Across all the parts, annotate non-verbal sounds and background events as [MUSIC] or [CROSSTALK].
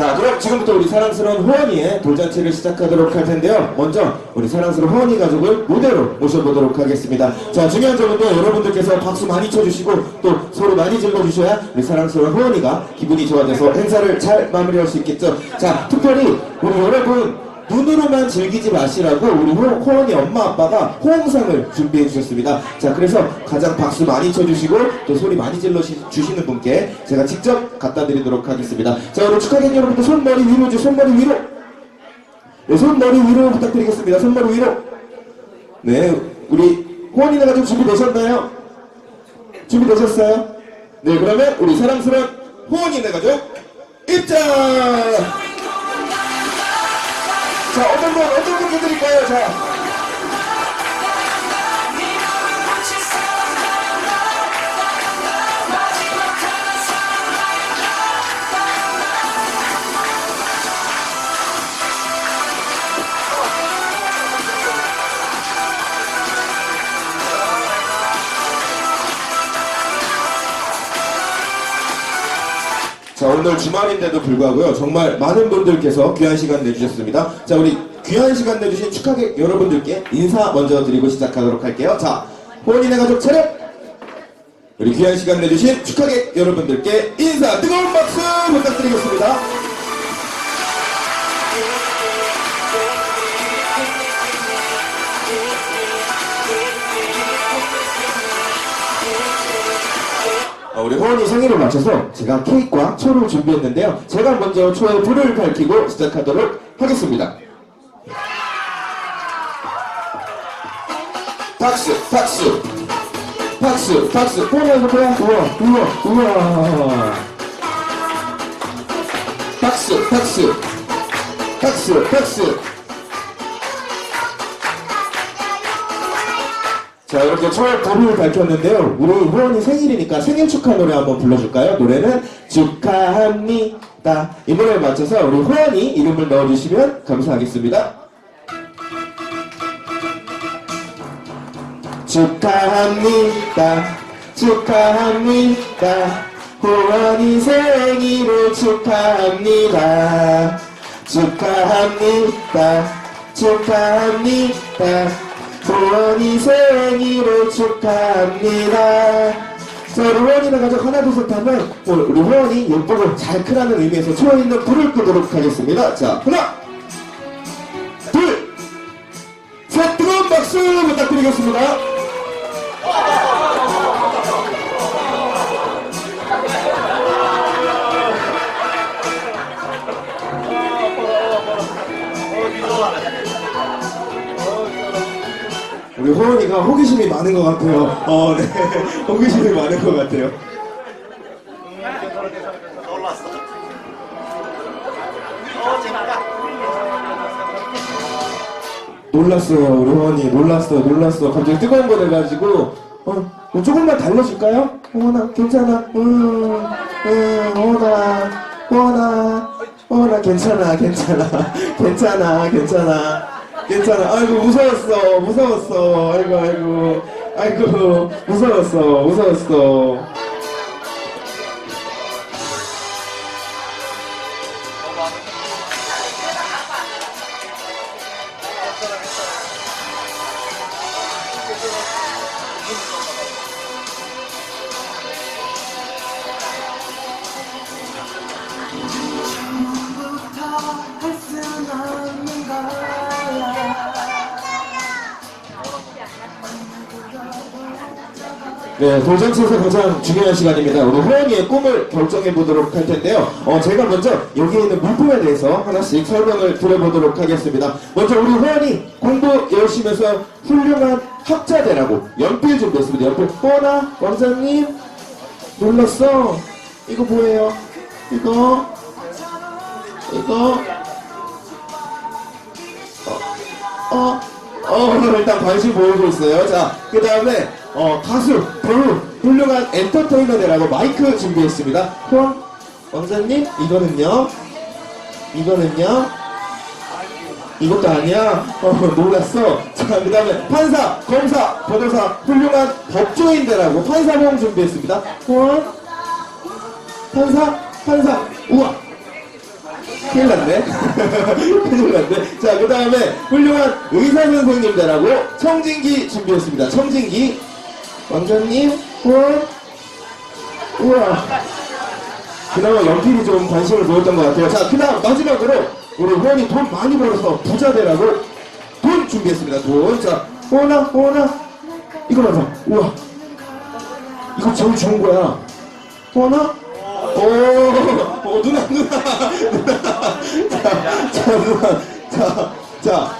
자, 그럼 지금부터 우리 사랑스러운 호원이의 돌잔치를 시작하도록 할 텐데요. 먼저 우리 사랑스러운 호원이 가족을 무대로 모셔보도록 하겠습니다. 자, 중요한 점은요, 여러분들께서 박수 많이 쳐주시고 또 소리 많이 질러주셔야 우리 사랑스러운 호원이가 기분이 좋아져서 행사를 잘 마무리할 수 있겠죠. 자, 특별히 우리 여러분 눈으로만 즐기지 마시라고 우리 호, 호원이 엄마 아빠가 호응상을 준비해 주셨습니다. 자, 그래서 가장 박수 많이 쳐주시고 또 소리 많이 질러 시- 주시는 분께 제가 직접 갖다 드리도록 하겠습니다. 자, 오늘 축하객 여러분들 손머리 위로 주 손머리 위로. 네, 손머리 위로 부탁드리겠습니다. 손머리 위로. 네, 우리 호원이네 가족 준비되셨나요? 준비되셨어요? 네, 그러면 우리 사랑스러운 호원이네 가족 입장! 자, 어떤 분, 어떤 분 해드릴까요? 자. 자, 오늘 주말인데도 불구하고요. 정말 많은 분들께서 귀한 시간 내주셨습니다. 자, 우리 귀한 시간 내주신 축하객 여러분들께 인사 먼저 드리고 시작하도록 할게요. 자, 호원이네 가족 차렷! 우리 귀한 시간 내주신 축하객 여러분들께 인사 뜨거운 박수 부탁드리겠습니다. 우리 호원이 생일을 맞춰서 제가 케이크와 초를 준비했는데요. 제가 먼저 초에 불을 밝히고 시작하도록 하겠습니다. 박수, 박수, 박수, 박수. 해볼까요? 우와, 우와, 우와. 박수, 박수, 박수, 박수. 자 이렇게 첫 불을 밝혔는데요. 우리 후원이 생일이니까 생일 축하 노래 한번 불러줄까요? 노래는 축하합니다. 이 노래에 맞춰서 우리 후원이 이름을 넣어주시면 감사하겠습니다. 축하합니다. 축하합니다. 후원이 생일을 축하합니다. 축하합니다. 축하합니다. 후원이 생일을 축하합니다. 자, 후원이나 가족 하나, 둘, 셋 하면 후원이 예쁘고 잘 크라는 의미에서 초에 있는 불을 끄도록 하겠습니다. 자, 하나, 둘, 셋, 뜨거운 박수 부탁드리겠습니다. 우리 호원이가 호기심이 많은 것 같아요. 어, 네. [LAUGHS] 호기심이 많은 것 같아요. 놀랐어요, 우리 호원이. 놀랐어, 놀랐어. 갑자기 뜨거운 거 돼가지고, 어, 뭐 조금만 달래줄까요? 호원아, 괜찮아. 음, 음, 호원아, 호원아, 호원아, 괜찮아, 괜찮아. [LAUGHS] 괜찮아, 괜찮아. 괜찮아. 아이고, 무서웠어, 무서웠어. 아이고, 아이고. 아이고, 무서웠어, 무서웠어. 네, 돌잔치에서 가장 중요한 시간입니다. 우리 호연이의 꿈을 결정해 보도록 할 텐데요. 어, 제가 먼저 여기에 있는 물품에 대해서 하나씩 설명을 드려보도록 하겠습니다. 먼저 우리 호연이 공부 열심히 해서 훌륭한 학자 되라고 연필 준비했습니다. 연필. 호연아, 원장님, 놀랐어. 이거 뭐예요? 이거, 이거, 어, 어, 일단 관심 보이고 있어요. 자, 그 다음에, 어, 가수, 배우, 훌륭한 엔터테이너 되라고 마이크 준비했습니다. 호원, 왕자님, 이거는요? 이거는요? 이것도 아니야? 어, 놀랐어. 자, 그 다음에 판사, 검사, 변호사, 훌륭한 법조인 되라고 판사봉 준비했습니다. 호원, 판사, 판사, 우와. 큰일 났네. [LAUGHS] 큰일 났네. 자, 그 다음에 훌륭한 의사 선생님들하고 청진기 준비했습니다. 청진기. 왕자님, 후원. 우와. 그나마 연필이 좀 관심을 보였던 것 같아요. 자, 그 다음 마지막으로 우리 후원이 돈 많이 벌어서 부자 되라고 돈 준비했습니다. 돈. 자, 후원아, 후원아. 이거 봐봐. 우와. 이거 제일 좋은 거야. 후원아? 오, 오, 누나, 누나, 누나. 자, 자, 누나. 자, 자.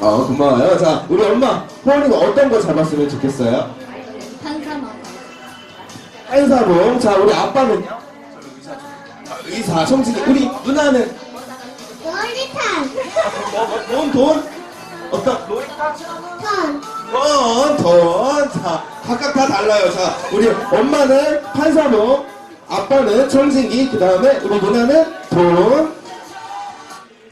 어, 고마워요. 자, 우리 엄마, 후원이가 어떤 거 잡았으면 좋겠어요? 한사만 한사봉. 자, 우리 아빠는요? 의사, 청진이. 우리 누나는 놀이탄 돈, 돈? 어떤? 턴 돈, 돈. 자, 각각 다 달라요. 자, 우리 엄마는 판사봉, 아빠는 청진기, 그 다음에 우리 누나는 돈.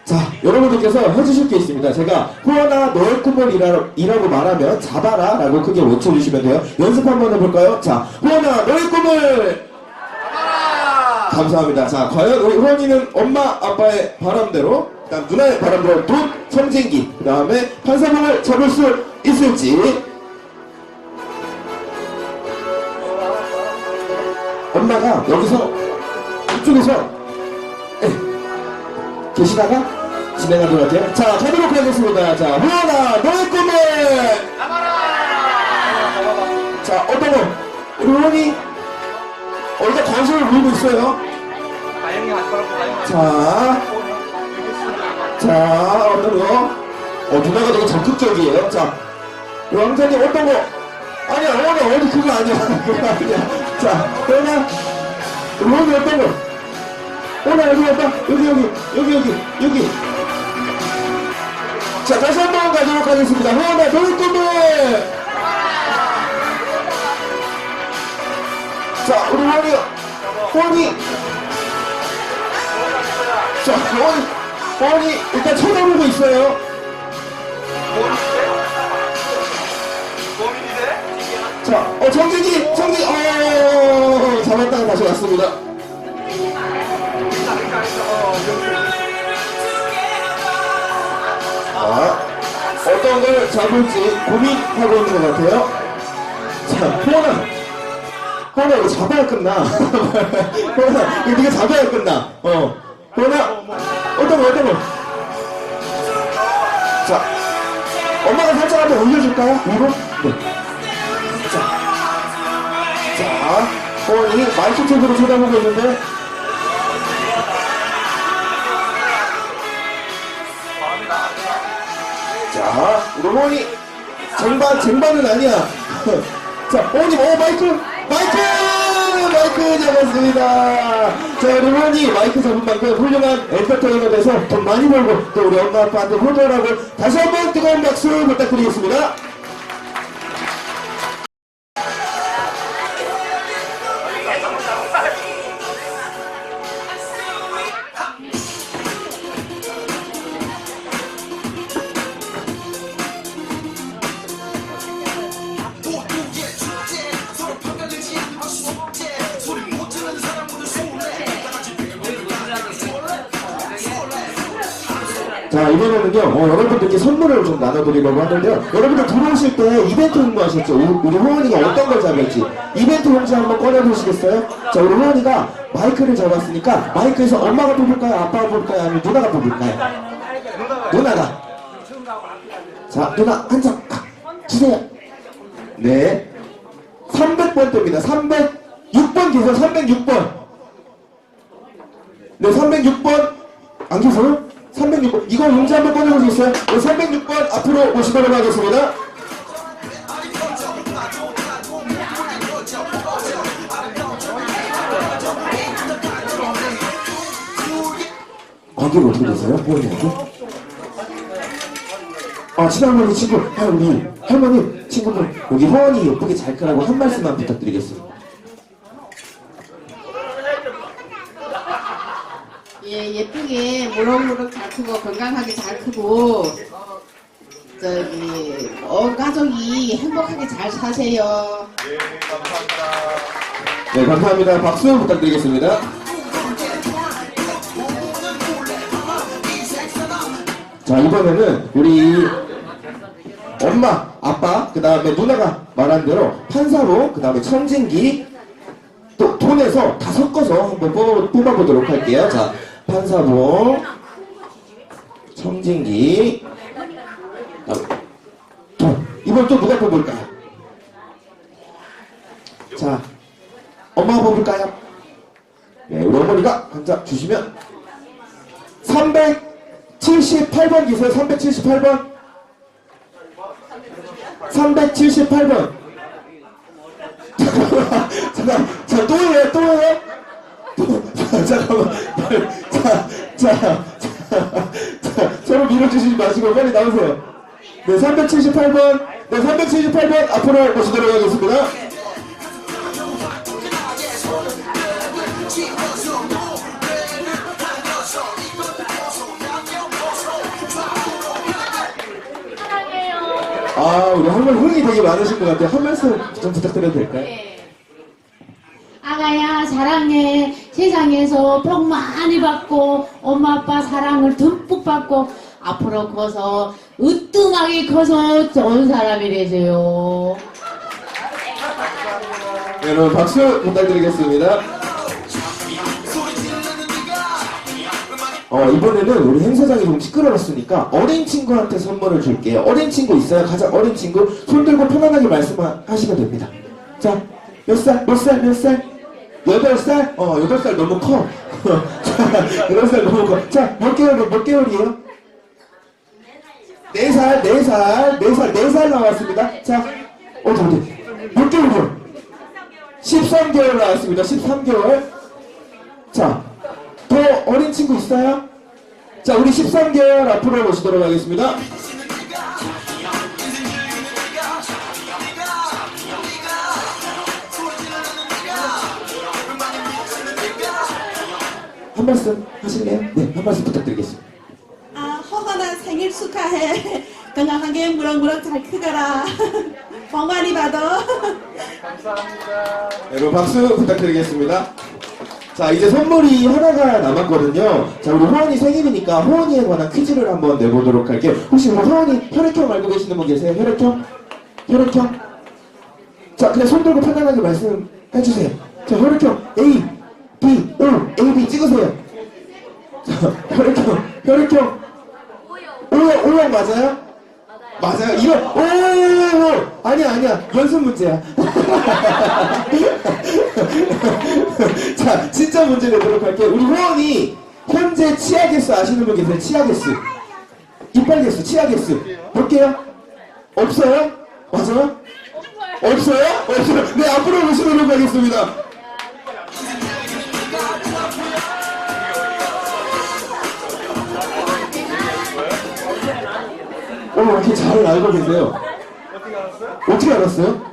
자, 여러분들께서 해주실 게 있습니다. 제가 후원아 너의 꿈을 이라, 이라고 말하면 잡아라 라고 크게 외쳐주시면 돼요. 연습 한번 해볼까요? 자, 후원아 너의 꿈을 감사합니다. 자, 과연 우리 후원이는 엄마, 아빠의 바람대로, 그 다음 누나의 바람대로 돈, 청진기, 그 다음에 판사봉을 잡을 수 있을지. 엄마가 여기서, 이쪽에서, 예, 계시다가 진행하도록 할게요. 자, 가도록 하겠습니다. 자, 후원아, 너의 꿈을! 자, 어떤 거? 우리 후원이, 어, 일단 관심을 보이고 있어요. 자, 자, 어떤 거? 어, 누나가 되게 적극적이에요. 자, 왕자님 어떤 거? 아니야, 어머니, 어디. 그거 아니야. [LAUGHS] 자, 그러면, 어머니 어떤 거? 오늘 여기 왔다. 여기, 여기, 여기, 여기, 여기. 자, 다시 한 번 가도록 하겠습니다. 호원아, 너의 꿈을! 자, 우리 호원이, 호원이. 자, 호원이, 호원이 일단 쳐다보고 있어요. 자, 어, 정진이, 정진이, 어, 잡았다가 다시 왔습니다. 자, 어떤 걸 잡을지 고민하고 있는 것 같아요. 자, 호원아. 호원아, 이거 잡아야 끝나. [LAUGHS] 호원아, 이거 네가 잡아야 끝나. 어. 호원아, 어떤 거, 어떤 거. 자, 엄마가 살짝 한번 올려줄까요? 위로? 네. 자, 호원이 마이크 쪽으로 쳐다보고 있는데, 자, 어머니 쟁반 쟁반은 아니야. [LAUGHS] 자, 어머니, 어 마이크, 마이크, 마이크 잡았습니다. 자, 어머니 마이크 잡은 만큼 훌륭한 엔터테이너 돼서 돈 많이 벌고 또 우리 엄마 아빠한테 효도하고 다시 한번 뜨거운 박수 부탁드리겠습니다. 이번에는요, 어, 여러분들께 선물을 좀 나눠드리려고 하는데요. 여러분들 들어오실 때 이벤트 홍보하셨죠? 우리, 우리 호원이가 어떤 걸 잡을지. 이벤트 홍지 한번 꺼내보시겠어요? 자, 우리 호원이가 마이크를 잡았으니까 마이크에서 엄마가 뽑을까요? 아빠가 뽑을까요? 아니면 누나가 뽑을까요? 누나가. 자, 누나 한장 주세요. 네. 300번대입니다. 306번 계세요. 306번. 네, 306번. 안 계세요? 306번. 이거 문제 한번 꺼내볼 수 있어요? 네, 306번 앞으로 모시도록 하겠습니다. 관계가 어떻게 되세요? 부모님한테? 아, 친할머니 친구, 아, 우리 할머니 친구분, 여기 허원이 예쁘게 잘 크라고 한 말씀만 부탁드리겠습니다. 예, 예쁘게 무럭무럭 잘 크고 건강하게 잘 크고 저기 온 가족이 행복하게 잘 사세요. 네, 감사합니다. 박수 부탁드리겠습니다. 자, 이번에는 우리 엄마, 아빠, 그 다음에 누나가 말한 대로 판사로, 그 다음에 청진기, 또 돈에서 다 섞어서 한번 뽑아, 뽑아보도록 할게요. 자, 판사보, 청진기, 돈. 이번 또 누가 뽑을까요? 자, 엄마가 뽑을까요? 네, 우리 어머니가 한장 주시면 378번 기세요. 378번. 378번. 잠깐, 자, 또 해요, 또 해요? 또, 자, 잠깐만. 자, 자, 자, 자, 서로 밀어주시지 마시고 빨리 나오세요. 네, 378번. 네, 378번 앞으로 모시도록 하겠습니다. 아, 우리 할머니 흥이 되게 많으신 것 같아요. 한 말씀 좀 부탁드려도 될까요? 아가야 사랑해 세상에서 복 많이 받고 엄마 아빠 사랑을 듬뿍 받고 앞으로 커서 으뜸하게 커서 좋은 사람이 되세요. 네, 여러분 박수 부탁드리겠습니다. 어, 이번에는 우리 행사장이 좀 시끄러웠으니까 어린 친구한테 선물을 줄게요. 어린 친구 있어요? 가장 어린 친구 손 들고 편안하게 말씀하시면 됩니다. 자, 몇 살? 몇 살? 몇 살? 여덟 살? 어, 여덟 살 너무 커. 자, [LAUGHS] 여덟 살 너무 커. 자, 몇 개월, 몇 개월이에요? 네 살, 네 살, 네 살, 네 살 나왔습니다. 자, 어디, 어디? 몇 개월이요? 13개월 나왔습니다. 13개월. 자, 더 어린 친구 있어요? 자, 우리 13개월 앞으로 모시도록 하겠습니다. 한 말씀 하실래요? 네, 한 말씀 부탁드리겠습니다. 아, 허건아 생일 축하해. 건강하게 무럭무럭 잘 크거라. [LAUGHS] 복 많이 받아. 여러분 박수 부탁드리겠습니다. 자 이제 선물이 하나가 남았거든요. 자 우리 호원이 생일이니까 호원이에 관한 퀴즈를 한번 내보도록 할게요. 혹시 우리 호원이 혈액형 알고 계시는 분 계세요? 혈액형? 혈액형? 자 그냥 손 들고 편안하게 말씀해 주세요. 자 혈액형 A, B, O, A, B 찍으세요. 자 혈액형, 혈액형 O형, O형 맞아요? 맞아요. 이거 오 아니야 아니야 연습 문제야. [LAUGHS] 자 진짜 문제 내도록 할게요. 우리 호원이 현재 치아 개수 아시는 분 계세요? 치아 개수 이빨 개수 치아 개수 볼게요. 없어요? 맞아요? 없어요? 없어요. 네 앞으로 모시도록 하겠습니다. 어, 이렇게 잘 알고 계세요. 어떻게 알았어요? 어떻게 알았어요?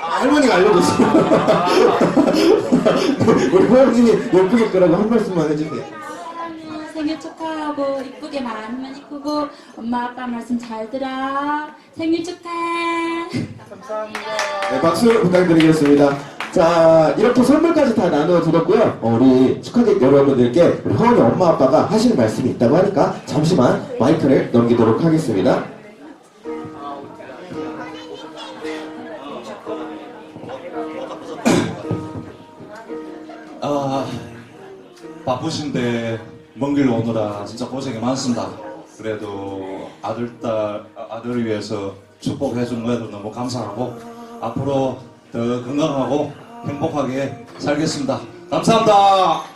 아, 할머니가 알려줬어요. 네, [LAUGHS] 우리 호영님이 예쁘게 끄라고 한 말씀만 해주세요. 사랑해 생일 축하하고 이쁘게 말하면 이쁘고 엄마 아빠 말씀 잘 들어 생일 축하해 네, 박수 부탁드리겠습니다. 자, 이렇게 선물까지 다 나누어 드렸고요. 어, 우리 축하객 여러분들께 우리 허원이 엄마 아빠가 하실 말씀이 있다고 하니까 잠시만 마이크를 넘기도록 하겠습니다. 아 바쁘신데 먼 길 오느라 진짜 고생이 많습니다. 그래도 아들 딸 아, 아들을 위해서 축복해 준 거에도 너무 감사하고 앞으로 더 건강하고 행복하게 살겠습니다. 감사합니다.